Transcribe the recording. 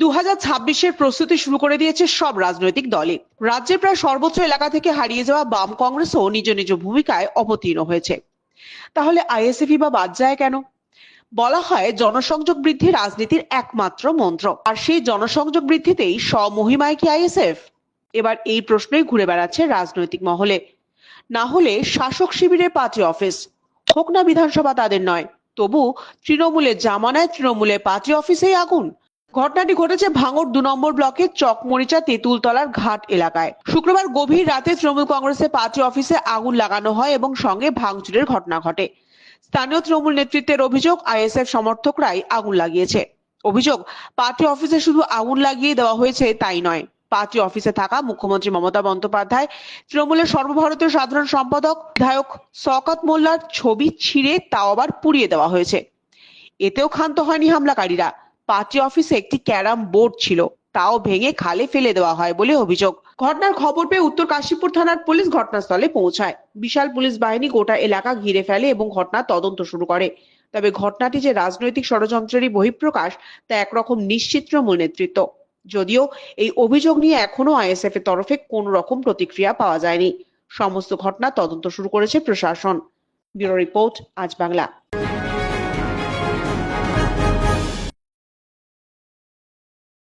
দু হাজার প্রস্তুতি শুরু করে দিয়েছে সব রাজনৈতিক দলই। রাজ্যের প্রায় সর্বোচ্চ এলাকা থেকে হারিয়ে যাওয়া বাম কংগ্রেসও নিজ নিজ ভূমিকায় অবতীর্ণ হয়েছে। তাহলে আইএসএফই বা বাদ যায় কেন? বলা হয় জনসংযোগ বৃদ্ধি রাজনীতির একমাত্র মন্ত্র। আর সেই জনসংযোগ বৃদ্ধিতেই স্বমহিমায় কি আইএসএফ? এবার এই প্রশ্নই ঘুরে বেড়াচ্ছে রাজনৈতিক মহলে। না হলে শাসক শিবিরের পার্টি অফিস। হোক না বিধানসভা তাদের নয়, তবু তৃণমূলের জামানায় তৃণমূলের পার্টি অফিসেই আগুন। ঘটনাটি ঘটেছে ভাঙড় দু নম্বর ব্লকের চকমরিচা তেঁতুলতলার ঘাট এলাকায়। শুক্রবার গভীর রাতে তৃণমূল কংগ্রেসের পার্টি অফিসে আগুন লাগানো হয় এবং সঙ্গে ভাঙচুরের ঘটনা ঘটে। স্থানীয় তৃণমূল নেতৃত্বের অভিযোগ, আইএসএফ সমর্থকরাই আগুন লাগিয়েছে। অভিযোগ, পার্টি অফিসে শুধু আগুন লাগিয়ে দেওয়া হয়েছে তাই নয়। পার্টি অফিসে থাকা মুখ্যমন্ত্রী মমতা বন্দ্যোপাধ্যায়, তৃণমূলের সর্বভারতীয় সাধারণ সম্পাদক, বিধায়ক শওকত মোল্লার ছবি ছিঁড়ে তাও আবার পুড়িয়ে দেওয়া হয়েছে। এতেও ক্ষান্ত হয়নি হামলাকারীরা। পার্টি অফিসে একটি ক্যারাম বোর্ড ছিল। তাও ভেঙে খালে ফেলে দেওয়া হয় বলে অভিযোগ। ঘটনার খবর পেয়ে উত্তর কাশীপুর থানার পুলিশ ঘটনাস্থলে পৌঁছায়। বিশাল পুলিশ বাহিনী গোটা এলাকা ঘিরে ফেলে এবং ঘটনার তদন্ত শুরু করে। তবে ঘটনাটি যে রাজনৈতিক ষড়যন্ত্রেরই বহিঃপ্রকাশ, তা একরকম নিশ্চিত তৃণমূল নেতৃত্ব। যদিও এই অভিযোগ নিয়ে এখনও আইএসএফ এর তরফে কোন রকম প্রতিক্রিয়া পাওয়া যায়নি। সমস্ত ঘটনা তদন্ত শুরু করেছে প্রশাসন। ব্যুরো রিপোর্ট, আজ বাংলা।